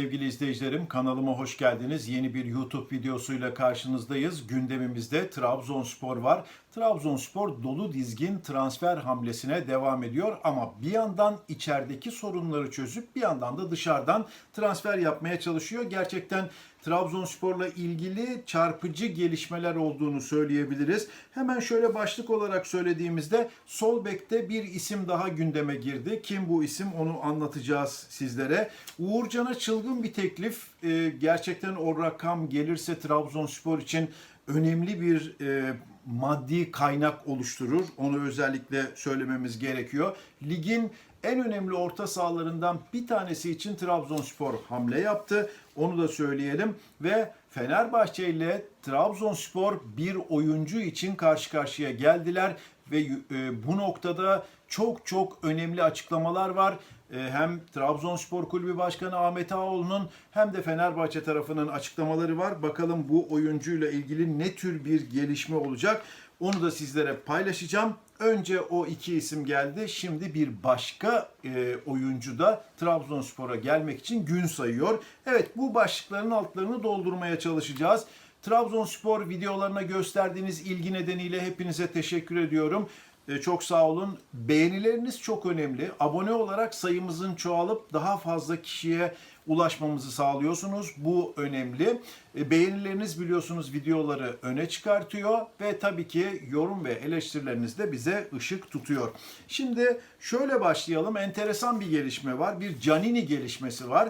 sevgili izleyicilerim. Kanalıma hoş geldiniz. Yeni bir YouTube videosuyla karşınızdayız. Gündemimizde Trabzonspor var. Trabzonspor dolu dizgin transfer hamlesine devam ediyor ama bir yandan içerideki sorunları çözüp bir yandan da dışarıdan transfer yapmaya çalışıyor. Gerçekten Trabzonspor'la ilgili çarpıcı gelişmeler olduğunu söyleyebiliriz. Hemen şöyle başlık olarak söylediğimizde sol bekte bir isim daha gündeme girdi. Kim bu isim onu anlatacağız sizlere. Uğurcan'a çılgın bir teklif. Ee, gerçekten o rakam gelirse Trabzonspor için önemli bir e, maddi kaynak oluşturur. Onu özellikle söylememiz gerekiyor. Ligin en önemli orta sahalarından bir tanesi için Trabzonspor hamle yaptı. Onu da söyleyelim ve Fenerbahçe ile Trabzonspor bir oyuncu için karşı karşıya geldiler ve e, bu noktada çok çok önemli açıklamalar var. E, hem Trabzonspor Kulübü Başkanı Ahmet Ağoğlu'nun hem de Fenerbahçe tarafının açıklamaları var. Bakalım bu oyuncuyla ilgili ne tür bir gelişme olacak? Onu da sizlere paylaşacağım. Önce o iki isim geldi. Şimdi bir başka e, oyuncu da Trabzonspor'a gelmek için gün sayıyor. Evet bu başlıkların altlarını doldurmaya çalışacağız. Trabzonspor videolarına gösterdiğiniz ilgi nedeniyle hepinize teşekkür ediyorum. E, Çok sağ olun. Beğenileriniz çok önemli. Abone olarak sayımızın çoğalıp daha fazla kişiye ulaşmamızı sağlıyorsunuz. Bu önemli. E, Beğenileriniz biliyorsunuz videoları öne çıkartıyor ve tabii ki yorum ve eleştirileriniz de bize ışık tutuyor. Şimdi şöyle başlayalım. Enteresan bir gelişme var. Bir Canini gelişmesi var.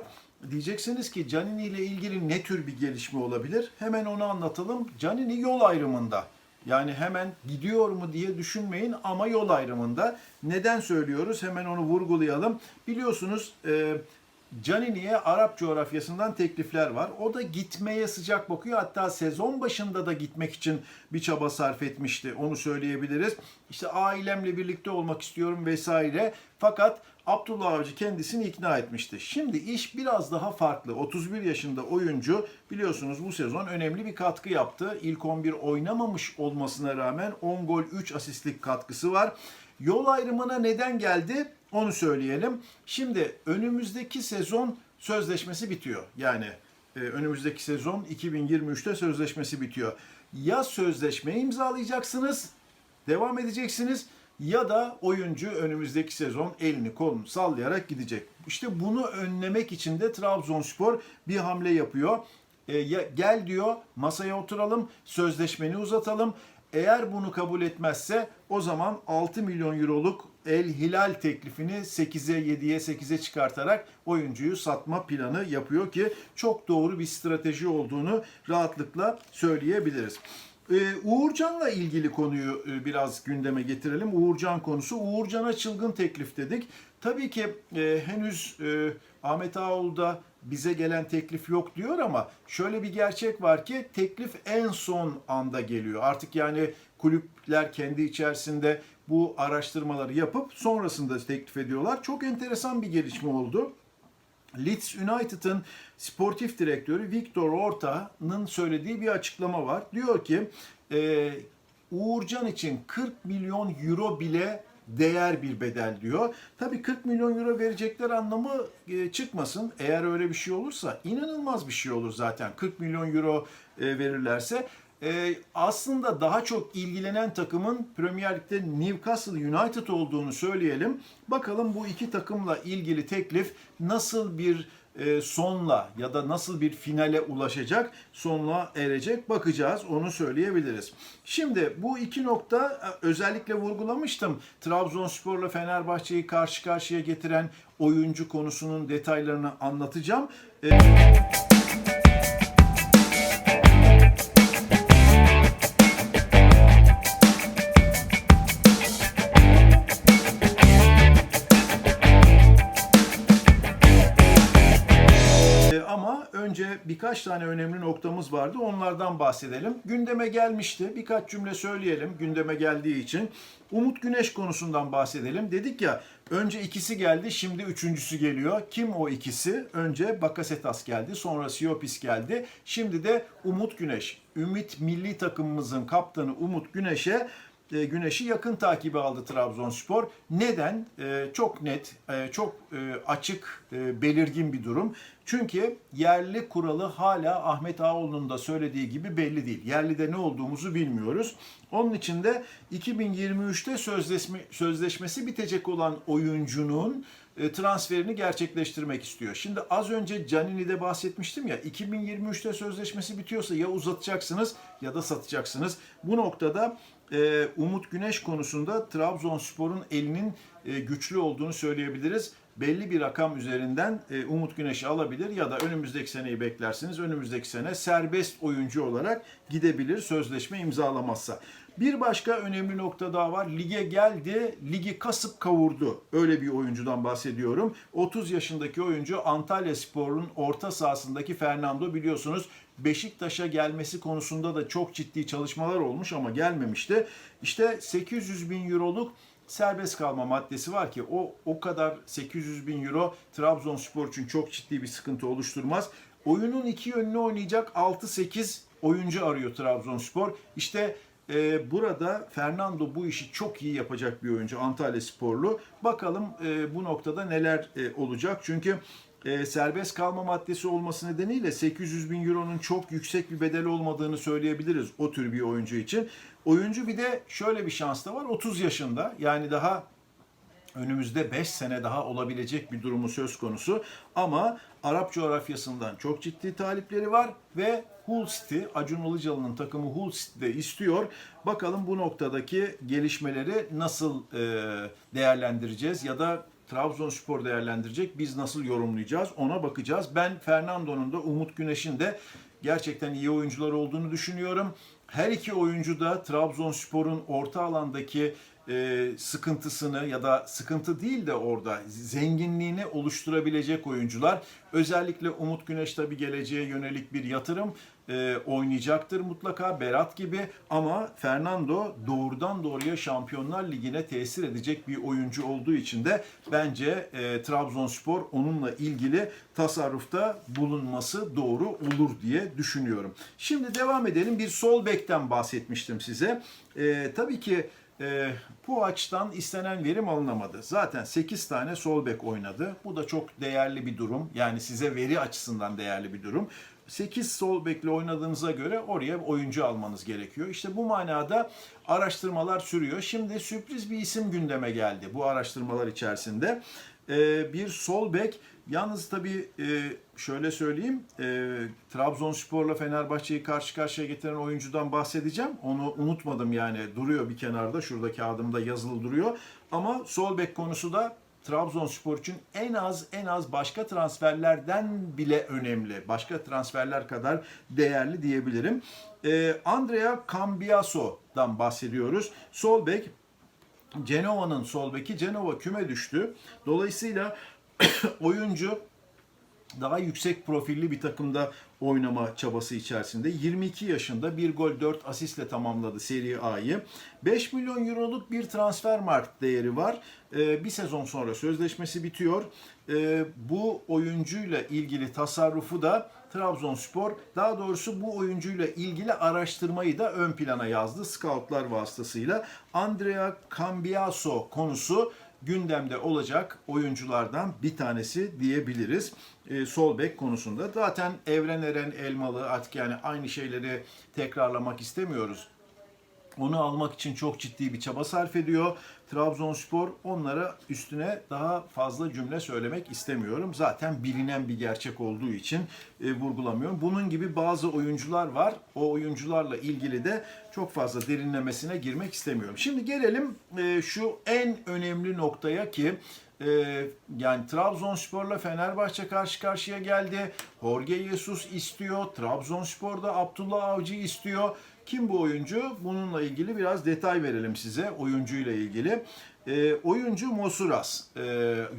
Diyeceksiniz ki Canini ile ilgili ne tür bir gelişme olabilir? Hemen onu anlatalım. Canini yol ayrımında. Yani hemen gidiyor mu diye düşünmeyin ama yol ayrımında. Neden söylüyoruz? Hemen onu vurgulayalım. Biliyorsunuz e, Canini'ye Arap coğrafyasından teklifler var. O da gitmeye sıcak bakıyor. Hatta sezon başında da gitmek için bir çaba sarf etmişti. Onu söyleyebiliriz. İşte ailemle birlikte olmak istiyorum vesaire. Fakat Abdullah Avcı kendisini ikna etmişti. Şimdi iş biraz daha farklı. 31 yaşında oyuncu biliyorsunuz bu sezon önemli bir katkı yaptı. İlk 11 oynamamış olmasına rağmen 10 gol 3 asistlik katkısı var. Yol ayrımına neden geldi? Onu söyleyelim. Şimdi önümüzdeki sezon sözleşmesi bitiyor. Yani e, önümüzdeki sezon 2023'te sözleşmesi bitiyor. Ya sözleşme imzalayacaksınız, devam edeceksiniz ya da oyuncu önümüzdeki sezon elini kolunu sallayarak gidecek. İşte bunu önlemek için de Trabzonspor bir hamle yapıyor. E, ya, gel diyor masaya oturalım, sözleşmeni uzatalım. Eğer bunu kabul etmezse o zaman 6 milyon euroluk El Hilal teklifini 8'e 7'ye 8'e çıkartarak oyuncuyu satma planı yapıyor ki çok doğru bir strateji olduğunu rahatlıkla söyleyebiliriz. Ee, Uğurcan'la ilgili konuyu e, biraz gündeme getirelim. Uğurcan konusu. Uğurcan'a çılgın teklif dedik. Tabii ki e, henüz e, Ahmet Ağoğlu'da bize gelen teklif yok diyor ama şöyle bir gerçek var ki teklif en son anda geliyor. Artık yani kulüpler kendi içerisinde bu araştırmaları yapıp sonrasında teklif ediyorlar. Çok enteresan bir gelişme oldu. Leeds United'ın sportif direktörü Victor Orta'nın söylediği bir açıklama var. Diyor ki e, Uğurcan için 40 milyon euro bile değer bir bedel diyor. Tabii 40 milyon euro verecekler anlamı e, çıkmasın. Eğer öyle bir şey olursa inanılmaz bir şey olur zaten. 40 milyon euro e, verirlerse. E, aslında daha çok ilgilenen takımın Premier Lig'de Newcastle United olduğunu söyleyelim. Bakalım bu iki takımla ilgili teklif nasıl bir e, sonla ya da nasıl bir finale ulaşacak, sonla erecek bakacağız. Onu söyleyebiliriz. Şimdi bu iki nokta e, özellikle vurgulamıştım. Trabzonspor'la Fenerbahçe'yi karşı karşıya getiren oyuncu konusunun detaylarını anlatacağım. Ee, birkaç tane önemli noktamız vardı. Onlardan bahsedelim. Gündeme gelmişti. Birkaç cümle söyleyelim gündeme geldiği için. Umut Güneş konusundan bahsedelim. Dedik ya önce ikisi geldi şimdi üçüncüsü geliyor. Kim o ikisi? Önce Bakasetas geldi sonra Siopis geldi. Şimdi de Umut Güneş. Ümit milli takımımızın kaptanı Umut Güneş'e e, Güneş'i yakın takibi aldı Trabzonspor. Neden? E, çok net, e, çok açık, belirgin bir durum. Çünkü yerli kuralı hala Ahmet Ağoğlu'nun da söylediği gibi belli değil. Yerlide ne olduğumuzu bilmiyoruz. Onun için de 2023'te sözleşme, sözleşmesi bitecek olan oyuncunun transferini gerçekleştirmek istiyor. Şimdi az önce Canini'de bahsetmiştim ya 2023'te sözleşmesi bitiyorsa ya uzatacaksınız ya da satacaksınız. Bu noktada e, Umut Güneş konusunda Trabzonspor'un elinin e, güçlü olduğunu söyleyebiliriz. Belli bir rakam üzerinden e, Umut Güneş'i alabilir ya da önümüzdeki seneyi beklersiniz. Önümüzdeki sene serbest oyuncu olarak gidebilir sözleşme imzalamazsa. Bir başka önemli nokta daha var. Lige geldi, ligi kasıp kavurdu. Öyle bir oyuncudan bahsediyorum. 30 yaşındaki oyuncu Antalya Spor'un orta sahasındaki Fernando biliyorsunuz Beşiktaş'a gelmesi konusunda da çok ciddi çalışmalar olmuş ama gelmemişti. İşte 800 bin euroluk serbest kalma maddesi var ki o o kadar 800 bin euro Trabzonspor için çok ciddi bir sıkıntı oluşturmaz. Oyunun iki yönünü oynayacak 6-8 oyuncu arıyor Trabzonspor. İşte e, burada Fernando bu işi çok iyi yapacak bir oyuncu Antalya Sporlu. Bakalım e, bu noktada neler e, olacak. Çünkü e, serbest kalma maddesi olması nedeniyle 800 bin euronun çok yüksek bir bedeli olmadığını söyleyebiliriz o tür bir oyuncu için. Oyuncu bir de şöyle bir şans da var 30 yaşında yani daha önümüzde 5 sene daha olabilecek bir durumu söz konusu. Ama Arap coğrafyasından çok ciddi talipleri var ve Hull City, Acun Ilıcalı'nın takımı Hull City'de istiyor. Bakalım bu noktadaki gelişmeleri nasıl e, değerlendireceğiz ya da Trabzonspor değerlendirecek. Biz nasıl yorumlayacağız ona bakacağız. Ben Fernando'nun da Umut Güneş'in de gerçekten iyi oyuncular olduğunu düşünüyorum. Her iki oyuncu da Trabzonspor'un orta alandaki e, sıkıntısını ya da sıkıntı değil de orada zenginliğini oluşturabilecek oyuncular. Özellikle Umut Güneş tabii geleceğe yönelik bir yatırım e, oynayacaktır mutlaka Berat gibi ama Fernando doğrudan doğruya Şampiyonlar Ligi'ne tesir edecek bir oyuncu olduğu için de bence e, Trabzonspor onunla ilgili tasarrufta bulunması doğru olur diye düşünüyorum. Şimdi devam edelim. Bir sol bekten bahsetmiştim size. E, tabii ki e, bu açıdan istenen verim alınamadı. Zaten 8 tane sol bek oynadı. Bu da çok değerli bir durum. Yani size veri açısından değerli bir durum. 8 sol bekle oynadığınıza göre oraya oyuncu almanız gerekiyor. İşte bu manada araştırmalar sürüyor. Şimdi sürpriz bir isim gündeme geldi bu araştırmalar içerisinde. Ee, bir sol bek Yalnız tabii e, şöyle söyleyeyim, e, Trabzonspor'la Fenerbahçe'yi karşı karşıya getiren oyuncudan bahsedeceğim. Onu unutmadım yani duruyor bir kenarda, şurada kağıdımda yazılı duruyor. Ama sol bek konusu da Trabzonspor için en az en az başka transferlerden bile önemli. Başka transferler kadar değerli diyebilirim. E, Andrea Cambiaso'dan bahsediyoruz. Sol bek Cenova'nın sol beki. Cenova küme düştü. Dolayısıyla oyuncu daha yüksek profilli bir takımda oynama çabası içerisinde. 22 yaşında bir gol 4 asistle tamamladı Serie A'yı. 5 milyon euroluk bir transfer markt değeri var. Ee, bir sezon sonra sözleşmesi bitiyor. Ee, bu oyuncuyla ilgili tasarrufu da Trabzonspor daha doğrusu bu oyuncuyla ilgili araştırmayı da ön plana yazdı scoutlar vasıtasıyla. Andrea Cambiaso konusu gündemde olacak oyunculardan bir tanesi diyebiliriz. E, sol bek konusunda. Zaten Evren Eren Elmalı artık yani aynı şeyleri tekrarlamak istemiyoruz. Onu almak için çok ciddi bir çaba sarf ediyor. Trabzonspor onlara üstüne daha fazla cümle söylemek istemiyorum. Zaten bilinen bir gerçek olduğu için e, vurgulamıyorum. Bunun gibi bazı oyuncular var. O oyuncularla ilgili de çok fazla derinlemesine girmek istemiyorum. Şimdi gelelim e, şu en önemli noktaya ki e, yani Trabzonspor'la Fenerbahçe karşı karşıya geldi. Jorge Jesus istiyor. Trabzonspor'da Abdullah Avcı istiyor. Kim bu oyuncu? Bununla ilgili biraz detay verelim size oyuncuyla ilgili. E, oyuncu Mosuras, e,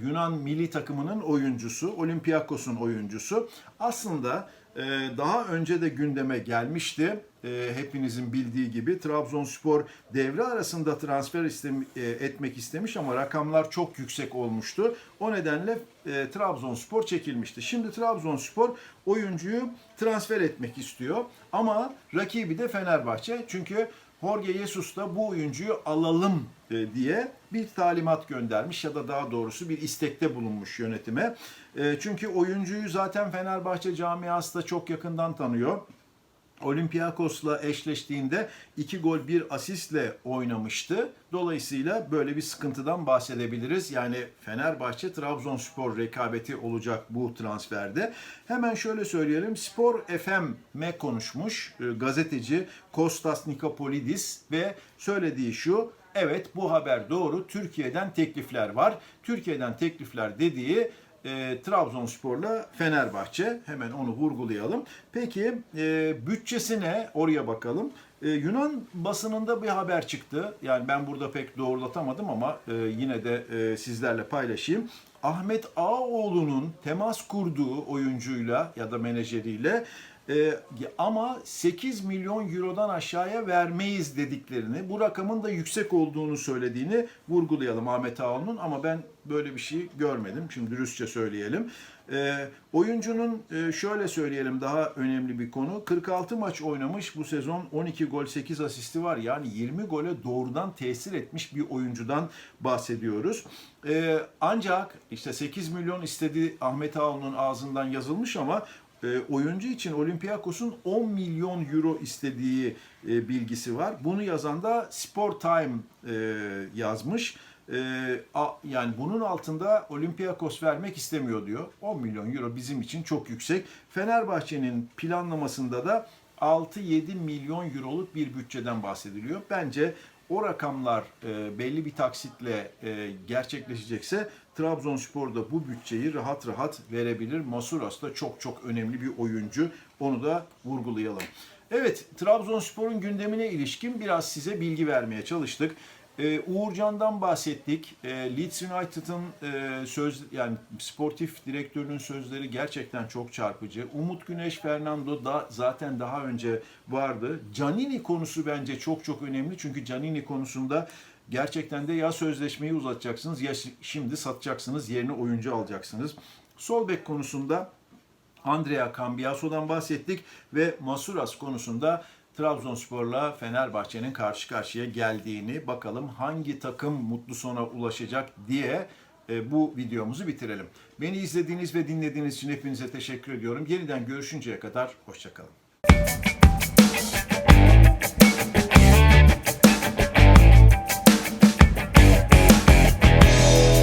Yunan milli takımının oyuncusu, Olympiakos'un oyuncusu. Aslında e, daha önce de gündeme gelmişti. E, hepinizin bildiği gibi Trabzonspor devre arasında transfer istem, e, etmek istemiş ama rakamlar çok yüksek olmuştu. O nedenle e, Trabzonspor çekilmişti. Şimdi Trabzonspor oyuncuyu transfer etmek istiyor ama rakibi de Fenerbahçe. Çünkü Jorge Jesus da bu oyuncuyu alalım e, diye bir talimat göndermiş ya da daha doğrusu bir istekte bulunmuş yönetime. E, Çünkü oyuncuyu zaten Fenerbahçe camiası da çok yakından tanıyor. Olympiakos'la eşleştiğinde 2 gol 1 asistle oynamıştı. Dolayısıyla böyle bir sıkıntıdan bahsedebiliriz. Yani Fenerbahçe Trabzonspor rekabeti olacak bu transferde. Hemen şöyle söyleyelim. Spor FM'e konuşmuş e, gazeteci Kostas Nikopolidis ve söylediği şu. Evet bu haber doğru. Türkiye'den teklifler var. Türkiye'den teklifler dediği e, Trabzonspor'la Fenerbahçe. Hemen onu vurgulayalım. Peki e, bütçesine oraya bakalım. E, Yunan basınında bir haber çıktı. Yani ben burada pek doğrulatamadım ama e, yine de e, sizlerle paylaşayım. Ahmet Ağaoğlu'nun temas kurduğu oyuncuyla ya da menajeriyle e, ama 8 milyon eurodan aşağıya vermeyiz dediklerini, bu rakamın da yüksek olduğunu söylediğini vurgulayalım Ahmet Ağaoğlu'nun ama ben böyle bir şey görmedim. Şimdi dürüstçe söyleyelim. E, oyuncunun şöyle söyleyelim daha önemli bir konu. 46 maç oynamış bu sezon 12 gol 8 asisti var. Yani 20 gole doğrudan tesir etmiş bir oyuncudan bahsediyoruz. E, ancak işte 8 milyon istediği Ahmet Ağaoğlu'nun ağzından yazılmış ama e, oyuncu için Olympiakos'un 10 milyon euro istediği e, bilgisi var. Bunu yazan da Sport Time e, yazmış. E, yani bunun altında Olympiakos vermek istemiyor diyor. 10 milyon euro bizim için çok yüksek. Fenerbahçe'nin planlamasında da 6-7 milyon euroluk bir bütçeden bahsediliyor. Bence o rakamlar belli bir taksitle gerçekleşecekse Trabzonspor da bu bütçeyi rahat rahat verebilir. Masuras da çok çok önemli bir oyuncu. Onu da vurgulayalım. Evet, Trabzonspor'un gündemine ilişkin biraz size bilgi vermeye çalıştık. Ee, Uğurcan'dan bahsettik. Ee, Leeds United'ın e, söz yani sportif direktörünün sözleri gerçekten çok çarpıcı. Umut Güneş Fernando da zaten daha önce vardı. Canini konusu bence çok çok önemli. Çünkü Canini konusunda gerçekten de ya sözleşmeyi uzatacaksınız ya şi- şimdi satacaksınız yerine oyuncu alacaksınız. Sol bek konusunda Andrea Cambiaso'dan bahsettik ve Masuras konusunda Trabzonspor'la Fenerbahçe'nin karşı karşıya geldiğini bakalım hangi takım mutlu sona ulaşacak diye e, bu videomuzu bitirelim. Beni izlediğiniz ve dinlediğiniz için hepinize teşekkür ediyorum. Yeniden görüşünceye kadar hoşçakalın.